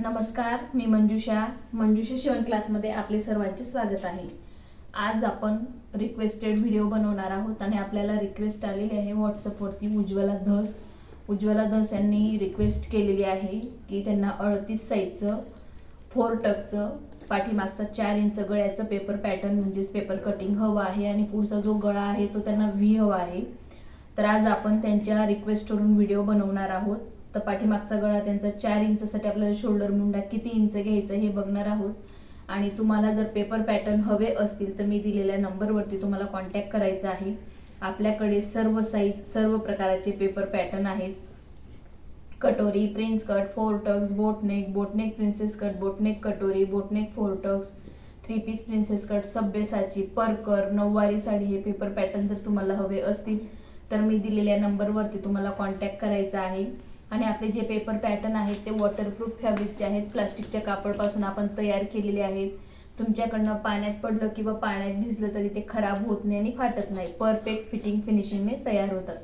नमस्कार मी मंजुषा. मंजुषा शिवण क्लासमध्ये आपले सर्वांचे स्वागत आहे. आज आपण रिक्वेस्टेड व्हिडिओ बनवणार आहोत आणि आपल्याला रिक्वेस्ट आलेली आहे व्हॉट्सअपवरती उज्ज्वला धस. उज्ज्वला धस यांनी रिक्वेस्ट केलेली आहे की त्यांना अडतीस साईजचं फोर टकचं पाठीमागचा चार इंच गळ्याचं पेपर पॅटर्न म्हणजेच पेपर कटिंग हवं आहे आणि पुढचा जो गळा आहे तो त्यांना व्ही हवा आहे. तर आज आपण त्यांच्या रिक्वेस्टवरून व्हिडिओ बनवणार आहोत. तर पाठीमागचा गळा त्यांचा चार इंचसाठी आपल्याला शोल्डर मुंडा किती इंच घ्यायचं हे बघणार आहोत. आणि तुम्हाला जर पेपर पॅटर्न हवे असतील तर मी दिलेल्या नंबरवरती तुम्हाला कॉन्टॅक्ट करायचा आहे. आपल्याकडे सर्व साईज सर्व प्रकारचे पेपर पॅटर्न आहेत. कटोरी prince cut four tucks boatneck boatneck princess cut boatneck कटोरी boatneck four tucks three piece princess cut Sabyasachi परकर नऊवारी साडी हे पेपर पॅटर्न जर तुम्हाला हवे असतील तर मी दिलेल्या नंबरवरती तुम्हाला कॉन्टॅक्ट करायचा आहे. आणि आपले जे पेपर पॅटर्न आहेत ते वॉटरप्रूफ फॅब्रिकचे आहेत प्लास्टिकच्या कापडपासून आपण तयार केलेले आहेत. तुमच्याकडनं पाण्यात पडलं किंवा पाण्यात भिजलं तरी ते खराब होत नाही आणि फाटत नाही. परफेक्ट फिटिंग फिनिशिंगने तयार होतात.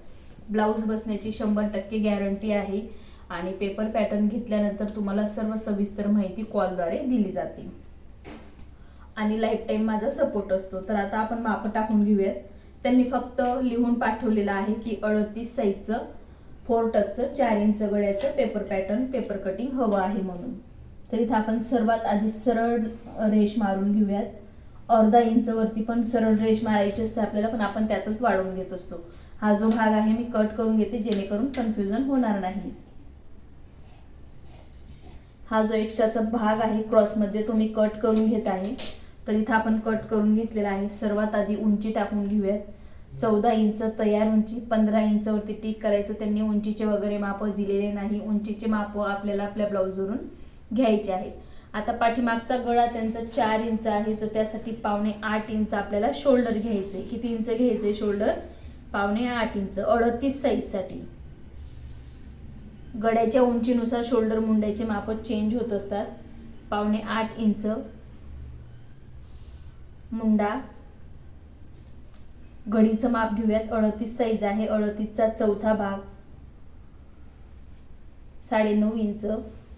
ब्लाऊज बसण्याची शंभर टक्के गॅरंटी आहे. आणि पेपर पॅटर्न घेतल्यानंतर तुम्हाला सर्व सविस्तर माहिती कॉलद्वारे दिली जाते. आणि लाईफ टाईम माझा सपोर्ट असतो. तर आता आपण माप टाकून घेऊयात. त्यांनी फक्त लिहून पाठवलेलं आहे की अडतीस साईजचं फोर टचचं चार इंच गळ्याचं पेपर पॅटर्न पेपर कटिंग हवं आहे म्हणून. तर इथं आपण सर्वात आधी सरळ रेश मारून घेऊयात. अर्धा इंच वरती पण सरळ रेश मारायची असते आपल्याला पण आपण त्यातच वाढवून घेत असतो. हा जो भाग आहे मी कट करून घेते जेणेकरून कन्फ्युजन होणार नाही. हा जो एक्स्ट्राचा भाग आहे क्रॉसमध्ये तो मी कट करून घेत आहे. तर इथं आपण कट करून घेतलेला आहे. सर्वात आधी उंची टाकून घेऊयात. चौदा इंच तयार उंची पंधरा इंचवरती टिक करायचं. त्यांनी उंचीचे वगैरे माप दिलेले नाही. उंचीचे माप आपल्याला आपल्या ब्लाऊजवरून घ्यायचे आहेत. आता पाठीमागचा गळा त्यांचा चार इंच आहे. तर त्यासाठी पावणे आठ इंच आपल्याला शोल्डर घ्यायचे. किती इंच घ्यायचे? शोल्डर पावणे आठ इंच. अडतीस साईजसाठी गड्याच्या उंचीनुसार शोल्डर मुंड्याचे माप चेंज होत असतात. पावणे आठ इंच. मुंडा घडीचं माप घेऊयात. अडतीस साईज आहे. अडतीसचा चौथा भाग साडेनऊ इंच.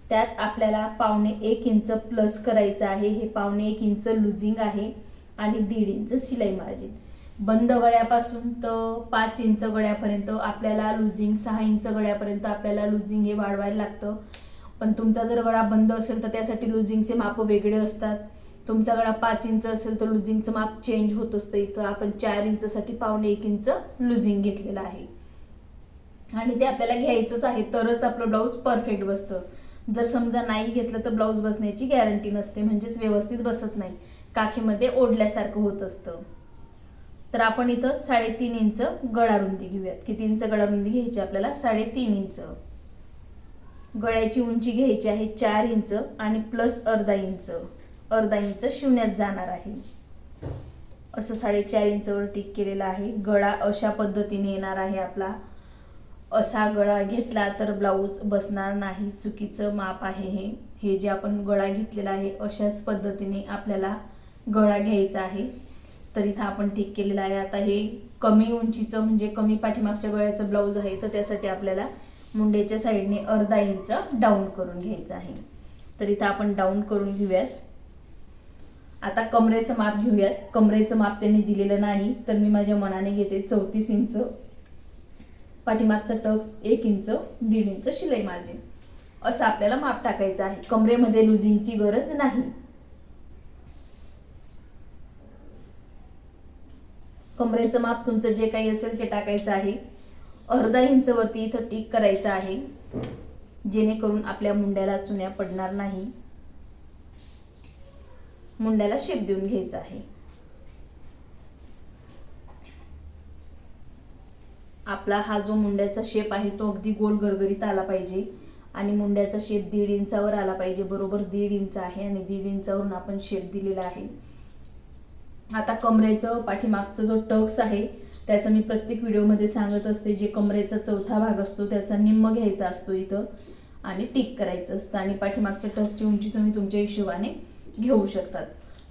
त्यात आपल्याला पावणे एक इंच प्लस करायचं आहे. हे पावणे एक इंच लुझिंग आहे आणि दीड इंच शिलाई मार्जिन बंद गळ्यापासून तर पाच इंच गळ्यापर्यंत आपल्याला लुझिंग सहा इंच गळ्यापर्यंत आपल्याला लुझिंग हे वाढवायला लागतं. पण तुमचा जर गळा बंद असेल तर त्यासाठी लुझिंगचे माप वेगळे असतात. तुमचा गळा पाच इंच असेल तर लुझिंगचं माप चेंज होत असतं. इथं आपण चार इंचसाठी पावणे एक इंच लुझिंग घेतलेलं आहे. आणि ते आपल्याला घ्यायचंच आहे तरच आपलं ब्लाऊज परफेक्ट बसतं. जर समजा नाही घेतलं तर ब्लाऊज बसण्याची गॅरंटी नसते म्हणजेच व्यवस्थित बसत नाही. काखेमध्ये ओढल्यासारखं होत असतं. तर आपण इथं साडेतीन इंच गळा रुंदी घेऊयात. किती इंच गळा रुंदी घ्यायची आपल्याला? साडेतीन इंच. गळ्याची उंची घ्यायची आहे चार इंच आणि प्लस अर्धा इंच. अर्धा इंच शिवण्यात जाणार आहे. असं साडेचार इंचवर टिक केलेलं आहे. गळा अशा पद्धतीने येणार आहे आपला. असा गळा घेतला तर ब्लाऊज बसणार नाही. चुकीचं माप आहे हे. हे जे आपण गळा घेतलेला आहे अशाच पद्धतीने आपल्याला गळा घ्यायचा आहे. तर इथं आपण ठीक केलेलं आहे. आता हे कमी उंचीचं म्हणजे कमी पाठीमागच्या गळ्याचं ब्लाऊज आहे तर त्यासाठी आपल्याला मुंडेच्या साईडने अर्धा इंच डाऊन करून घ्यायचं आहे. तर इथं आपण डाऊन करून घेऊयात. आता कमरेचं माप घेऊयात. कमरेचं माप त्यांनी दिलेलं नाही तर मी माझ्या मनाने घेते चौतीस इंच. पाठीमागचं टक्स एक इंच दीड इंच शिलाई मार्जिन असं आपल्याला माप टाकायचं आहे. कमरेमध्ये लुझिंगची गरज नाही. कमरेचं माप तुमचं जे काही असेल ते टाकायचं आहे. अर्धा इंच वरती इथं टिक करायचं आहे. जेणेकरून आपल्या मुंड्याला चुन्या पडणार नाही. मुंड्याला शेप देऊन घ्यायचा आहे. आपला हा जो मुंड्याचा शेप आहे तो अगदी गोल गरगरीत आला पाहिजे. आणि मुंड्याचा शेप दीड इंचावर आला पाहिजे. बरोबर दीड इंच आहे आणि दीड इंचावरून आपण शेप दिलेला आहे. आता कमरेचं पाठीमागचं जो टक्स आहे त्याचं मी प्रत्येक व्हिडिओमध्ये सांगत असते जे कमरेचा चौथा भाग असतो त्याचा निम्म घ्यायचा असतो इथं. आणि टिक करायचं असतं. आणि पाठीमागच्या टकची उंची तुम्ही तुमच्या हिशोबाने घेऊ शकतात.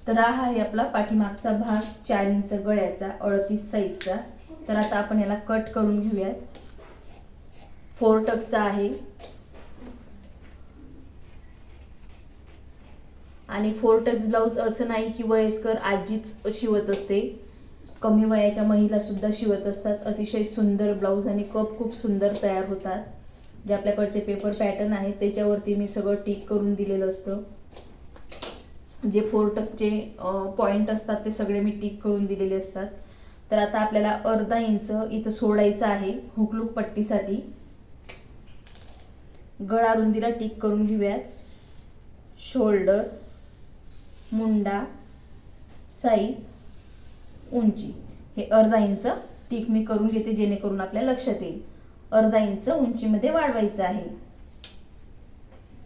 तर हा आहे आपला पाठीमागचा भाग चार इंच गळ्याचा अडतीस साईजचा. तर आता आपण याला कट करून घेऊयात. फोर टकचा आहे. आणि फोर टक्स ब्लाऊज असं नाही की वयस्कर आजीच शिवत असते. कमी वयाच्या महिला सुद्धा शिवत असतात. अतिशय सुंदर ब्लाऊज आणि कप खूप सुंदर तयार होतात. जे आपल्याकडचे पेपर पॅटर्न आहेत त्याच्यावरती मी सगळं टिक करून दिलेलं असतं. जे फोर टकचे पॉईंट असतात ते सगळे मी टिक करून दिलेले असतात. तर आता आपल्याला अर्धा इंच इथं सोडायचं आहे हुकलूक पट्टीसाठी. गळा रुंदीला टिक करून घेऊयात. शोल्डर मुंडा साईज उंची. हे अर्धा इंच टिक मी करून घेते जेणेकरून आपल्या लक्षात येईल. अर्धा इंच उंचीमध्ये वाढवायचं आहे.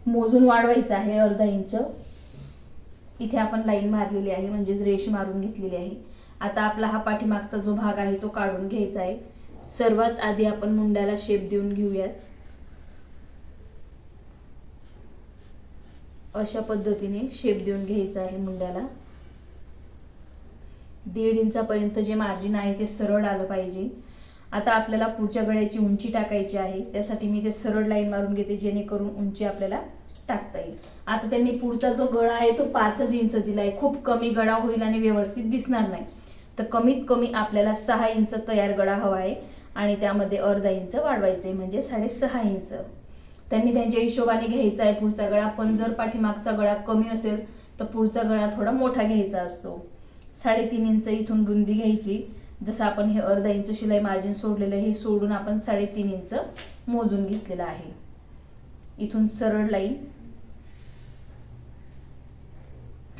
मोजून वाढवायचं आहे अर्धा इंच. इथे आपण लाईन मारलेली आहे म्हणजेच रेष मारून घेतलेली आहे. आता आपला हा पाठीमागचा जो भाग आहे तो काढून घ्यायचा आहे. सर्वात आधी आपण मुंड्याला शेप देऊन घेऊयात. अशा पद्धतीने शेप देऊन घ्यायचा आहे मुंड्याला. दीड इंचापर्यंत जे मार्जिन आहे ते सरळ आलं पाहिजे. आता आपल्याला पुढच्या गळ्याची उंची टाकायची आहे त्यासाठी मी ते सरळ लाईन मारून घेते जेणेकरून उंची आपल्याला टाकता येईल. आता त्यांनी पुढचा जो गळा आहे तो पाचच इंच दिला आहे खूप कमी गळा होईल आणि व्यवस्थित दिसणार नाही. तर कमीत कमी आपल्याला सहा इंच तयार गळा हवा आहे आणि त्यामध्ये अर्धा इंच वाढवायचं आहे म्हणजे साडेसहा इंच. त्यांनी त्यांच्या हिशोबाने घ्यायचा आहे पुढचा गळा पण जर पाठीमागचा गळा कमी असेल तर पुढचा गळा थोडा मोठा घ्यायचा असतो. साडेतीन इंच इथून रुंदी घ्यायची. जसं आपण हे अर्धा इंच शिलाई मार्जिन सोडलेलं हे सोडून आपण साडेतीन इंच मोजून घेतलेलं आहे. इथून सरळ लाईन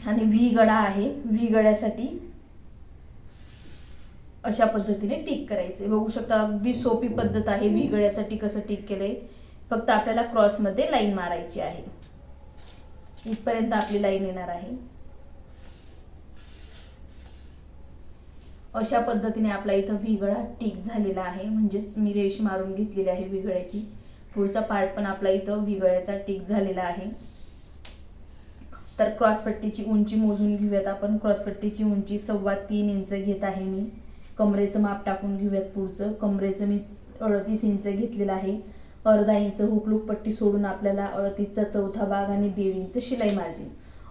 आणि व्ही गळा आहे. व्ही गळ्यासाठी अशा पद्धतीने टिक करायचे. बघू शकता अगदी सोपी पद्धत आहे व्ही गळ्यासाठी कसं टिक केलंय फक्त आपल्याला क्रॉसमध्ये लाईन मारायची आहे. इथपर्यंत आपली लाईन येणार आहे. अशा पद्धतीने आपला इथं विगळा टिक झालेला आहे. म्हणजेच मी रेष मारून घेतलेली आहे विगळ्याची पुढचा पार्ट पण आपला इथं विगळ्याचा टिक झालेला आहे. तर क्रॉसपट्टीची उंची मोजून घेऊयात आपण. क्रॉसपट्टीची उंची सव्वा तीन इंच घेत आहे मी. कमरेचं माप टाकून घेऊयात पुढचं. कमरेचं मी अडतीस इंच घेतलेलं आहे. अर्धा इंच हुकलूक पट्टी सोडून आपल्याला अडतीसचा चौथा भाग आणि दीड इंच शिलाई मार्जिन.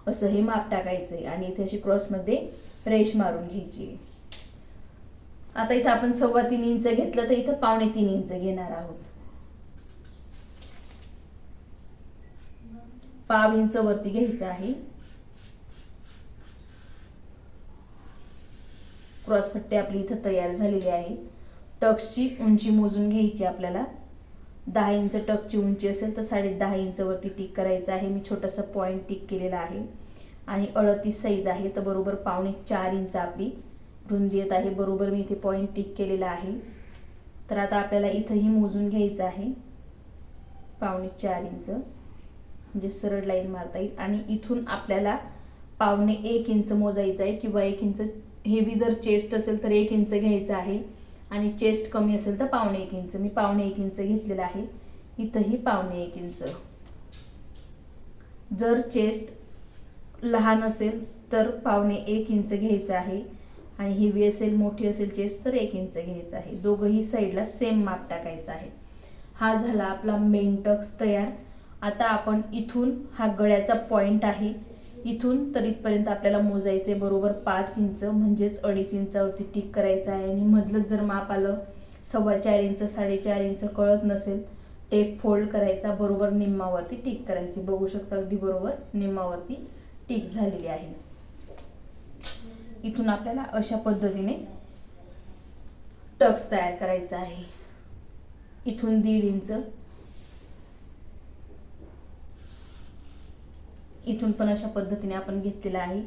असं हे माप टाकायचं आहे आणि इथे अशी क्रॉसमध्ये रेश मारून घ्यायची. आता इथं आपण सव्वा तीन इंच घेतलं तर इथं पावणे तीन इंच घेणार आहोत. पाव इंच वरती घ्यायचं आहे. क्रॉसपट्टी आपली इथं तयार झालेली आहे. टक्सची उंची मोजून घ्यायची आपल्याला. दहा इंच टकची उंची असेल तर साडे दहा इंचवरती टिक करायचं आहे. मी छोटासा पॉईंट टिक केलेला आहे. आणि अडतीस साईज आहे तर बरोबर पावणे चार इंच आपली रुंदी येत आहे. बरोबर मी इथे पॉईंट टिक केलेला आहे. तर आता आपल्याला इथंही मोजून घ्यायचं आहे. पावणे चार इंच. म्हणजे सरळ लाईन मारता येईल. आणि इथून आपल्याला पावणे एक इंच मोजायचं आहे किंवा एक इंच हेवी जर चेस्ट असेल तर एक इंच घ्यायचं आहे. आणि चेस्ट कमी असेल तर पावणे एक इंच मी पावणे एक इंच घेतलेलं आहे. इथंही पावणे एक इंच जर चेस्ट लहान असेल तर पावणे एक इंच घ्यायचं आहे. आणि हेवी असेल मोठी असेल चेस्ट तर एक इंच घ्यायचं आहे. दोघंही साईडला सेम माप टाकायचं आहे. हा झाला आपला मेन टक्स तयार. आता आपण इथून हा गळ्याचा पॉइंट आहे. इथून तर इथपर्यंत आपल्याला मोजायचे बरोबर पाच इंच म्हणजेच अडीच इंचावरती टिक करायचं आहे. आणि मधलं जर माप आलं सव्वा चार इंच साडेचार इंच कळत नसेल टेप फोल्ड करायचा बरोबर निम्मावरती टिक करायची. बघू शकता अगदी बरोबर निम्मावरती टिक झालेली आहे. इथून आपल्याला अशा पद्धतीने टक्स तयार करायचा आहे. इथून दीड इंच इथून पण अशा पद्धतीने आपण घेतलेला आहे.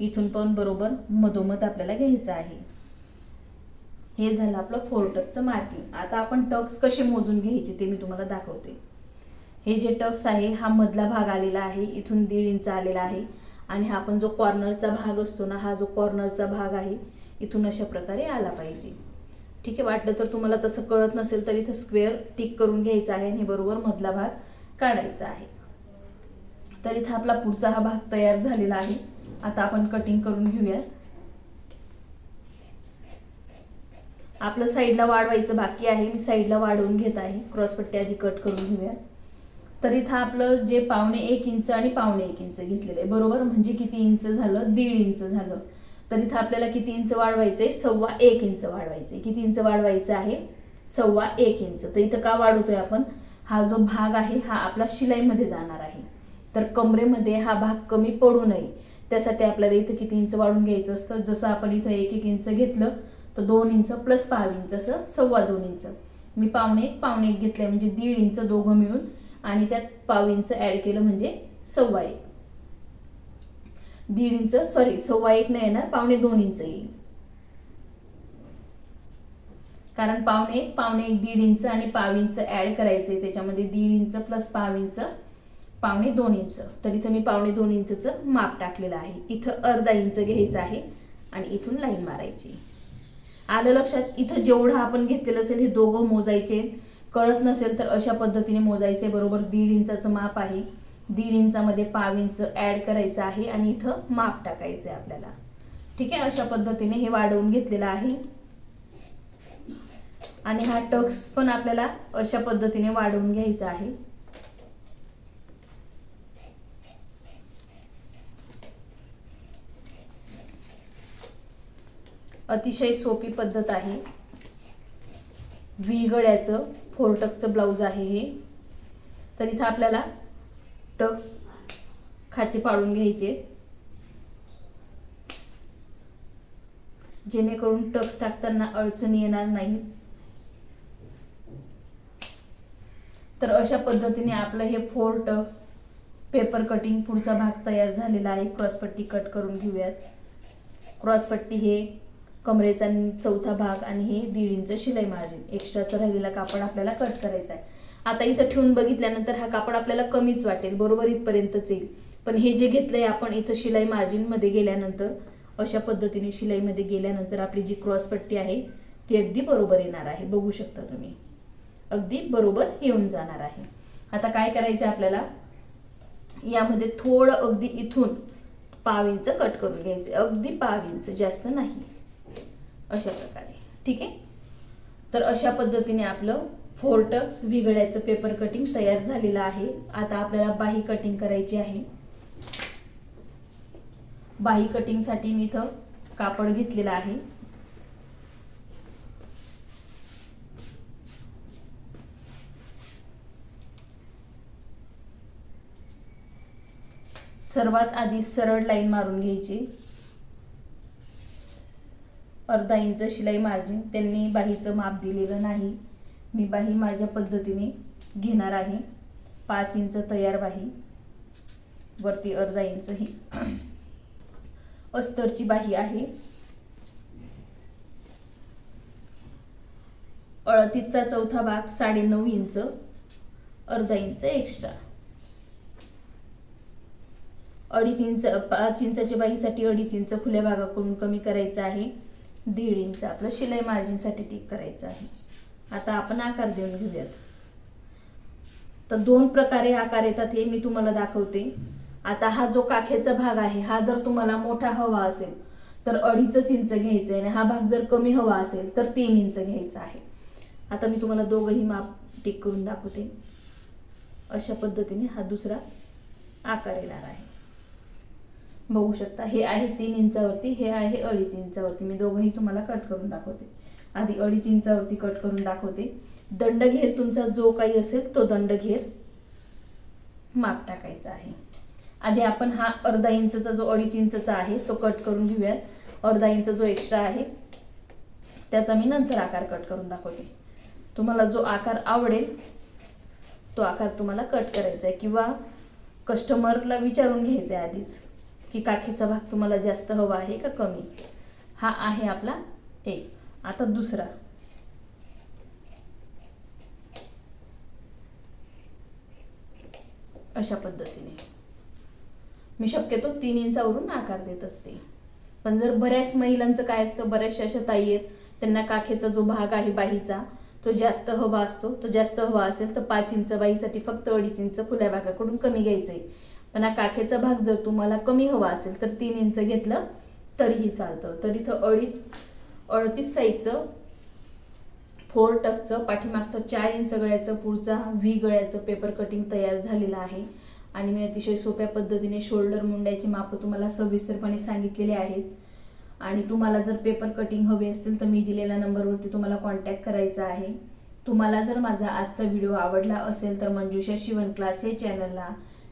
इथून पण बरोबर मधोमध आपल्याला घ्यायचं आहे. हे झालं आपलं फोर टक्सचं मार्किंग आता आपण टक्स कसे मोजून घ्यायचे ते मी तुम्हाला दाखवते. हे जे टक्स आहे हा मधला भाग आलेला आहे इथून दीड इंच आलेला आहे. आणि हा आपण जो कॉर्नरचा भाग असतो ना हा जो कॉर्नरचा भाग आहे इथून अशा प्रकारे आला पाहिजे. ठीक आहे वाटलं तर तुम्हाला तसं कळत नसेल तर इथं स्क्वेअर टिक करून घ्यायचा आहे आणि बरोबर मधला भाग काढायचा आहे. तर इथं आपला पुढचा हा भाग तयार झालेला आहे. आता आपण कटिंग करून घेऊयात. आपलं साईडला वाढवायचं बाकी आहे. मी साईडला वाढवून घेत आहे. क्रॉसपट्टी आधी कट करून घेऊयात. तर इथं आपलं जे पावणे एक इंच आणि पावणे एक इंच घेतलेलं आहे. बरोबर? म्हणजे किती इंच झालं? दीड इंच झालं. तर इथं आपल्याला किती इंच वाढवायचं आहे सव्वा एक इंच वाढवायचं आहे किती इंच वाढवायचं आहे? सव्वा एक इंच. तर इथं का वाढवतोय आपण? हा जो भाग आहे हा आपला शिलाईमध्ये जाणार आहे. तर कमरेमध्ये हा भाग कमी पडू नये. त्यासाठी आपल्याला इथं किती इंच वाढून घ्यायचं असतं? जसं आपण इथं एक एक इंच घेतलं तर दोन इंच प्लस पाव इंच असं सव्वा दोन इंच. मी पावणे एक पावणे एक घेतलंय म्हणजे दीड इंच दोघं मिळून आणि त्यात पाव इंच ऍड केलं म्हणजे सव्वा एक. दीड इंच सॉरी सव्वा एक नाही येणार पावणे दोन इंच येईल. कारण पावणे एक पावणे एक दीड इंच आणि पाव इंच ऍड करायचंय. त्याच्यामध्ये दीड इंच प्लस पाव इंच पावणे दोन इंच. तर इथं मी पावणे दोन इंचचं माप टाकलेलं आहे. इथं अर्धा इंच घ्यायचं आहे आणि इथून लाईन मारायची. आलं लक्षात? इथं जेवढं आपण घेतलेलं असेल हे दोघं मोजायचे. कळत नसेल तर अशा पद्धतीने मोजायचे. बरोबर दीड इंचाचं माप आहे. दीड इंचामध्ये पाव इंच ॲड करायचं आहे आणि इथं माप टाकायचं आहे आपल्याला. ठीक आहे? अशा पद्धतीने हे वाढवून घेतलेलं आहे. आणि हा टक्स पण आपल्याला अशा पद्धतीने वाढवून घ्यायचा आहे. अतिशय सोपी पद्धत आहे. व्ही गळ्याचं फोर ब्लाऊज आहे हे. तर इथं आपल्याला टक्स खाचे पाडून घ्यायचे. जेणेकरून टक्स टाकताना अडचणी येणार नाही. तर अशा पद्धतीने आपलं हे फोर टक्स पेपर कटिंग पुढचा भाग तयार झालेला आहे. क्रॉसपट्टी कट करून घेऊयात. क्रॉसपट्टी हे कमरेचा चौथा भाग आणि हे दीड इंच शिलाई मार्जिन एक्स्ट्राचं राहिलेला कापड आपल्याला कट करायचा आहे आता इथं ठेवून बघितल्यानंतर हा कापड आपल्याला कमीच वाटेल बरोबर इथपर्यंतच येईल. पण हे जे घेतलंय आपण इथं शिलाई मार्जिनमध्ये गेल्यानंतर अशा पद्धतीने शिलाईमध्ये गेल्यानंतर आपली जी क्रॉसपट्टी आहे ती अगदी बरोबर येणार आहे. बघू शकता तुम्ही. अगदी बरोबर येऊन जाणार आहे. आता काय करायचं आपल्याला? यामध्ये थोडं अगदी इथून पाव इंच कट करून घ्यायचे अगदी पाव इंच जास्त नाही. अशा प्रकारे. ठीक आहे? तर अशा पद्धतीने आपलं फोर टक्स विघड्याचं पेपर कटिंग तयार झालेलं आहे. आता आपल्याला बाही कटिंग करायची आहे. बाही कटिंगसाठी मी इथं कापड घेतलेलं आहे. सर्वात आधी सरळ लाईन मारून घ्यायची. अर्धा इंच शिलाई मार्जिन त्यांनी बाहीचं माप दिलेलं नाही. मी बाही माझ्या पद्धतीने घेणार आहे. पाच इंच तयार बाही. वरती अर्धा इंच ही. अस्तरची बाही आहे. अळतीचा चौथा भाग साडे नऊ इंच. अर्धा इंच एक्स्ट्रा अडीच इंच पाच इंचाच्या बाहीसाठी अडीच इंच खुल्या भागाकडून कमी करायचं आहे. दीड इंच आपलं शिलाई मार्जिनसाठी टिक करायचं आहे. आता आपण आकार देऊन घेऊयात. तर दोन प्रकारे आकार येतात हे मी तुम्हाला दाखवते. आता हा जो काखेचा भाग आहे हा जर तुम्हाला मोठा हवा असेल तर अडीच इंच घ्यायचं आहे आणि हा भाग जर कमी हवा असेल तर तीन इंच घ्यायचा आहे. आता मी तुम्हाला दोघंही माप टिक करून दाखवते. अशा पद्धतीने हा दुसरा आकार येणार आहे. बघू शकता. हे आहे तीन इंचावरती हे आहे अडीच इंचावरती. मी दोघंही तुम्हाला कट करून दाखवते. आधी अडीच इंचावरती कट करून दाखवते. दंड घेर तुमचा जो काही असेल तो दंड घेर माप टाकायचा आहे. आधी आपण हा अर्धा इंचचा जो अडीच इंचचा आहे तो कट करून घेऊयात अर्धा इंच जो एक्स्ट्रा आहे त्याचा मी नंतर आकार कट करून दाखवते. तुम्हाला जो आकार आवडेल तो आकार तुम्हाला कट करायचा आहे किंवा कस्टमरला विचारून घ्यायचा आहे आधीच. की काखेचा भाग तुम्हाला जास्त हवा आहे का कमी? हा आहे आपला एक. आता दुसरा. अशा पद्धतीने. मी शक्यतो तीन इंचावरून आकार देत असते. पण जर बऱ्याच महिलांचं काय असतं बऱ्याचशा अशा ताई आहेत त्यांना काखेचा जो भाग आहे बाहीचा तो जास्त हवा असतो. तो जास्त हवा असेल तर पाच इंच बाईसाठी फक्त अडीच इंच खुल्या भागाकडून कमी घ्यायचं आहे पण हा काखेचा भाग जर तुम्हाला कमी हवा असेल तर तीन इंच घेतलं तरीही चालतं. तर इथं अडीच अडतीस साईजचं फोर टकचं पाठीमागचं चार इंच गळ्याचं पुढचा व्ही गळ्याचं पेपर कटिंग तयार झालेलं आहे. आणि मी अतिशय सोप्या पद्धतीने शोल्डर मुंड्याची मापं तुम्हाला सविस्तरपणे सांगितलेले आहेत. आणि तुम्हाला जर पेपर कटिंग हवे असतील तर मी दिलेल्या नंबरवरती तुम्हाला कॉन्टॅक्ट करायचा आहे. तुम्हाला जर माझा आजचा व्हिडिओ आवडला असेल तर मंजुषा शिवण क्लास या चॅनलला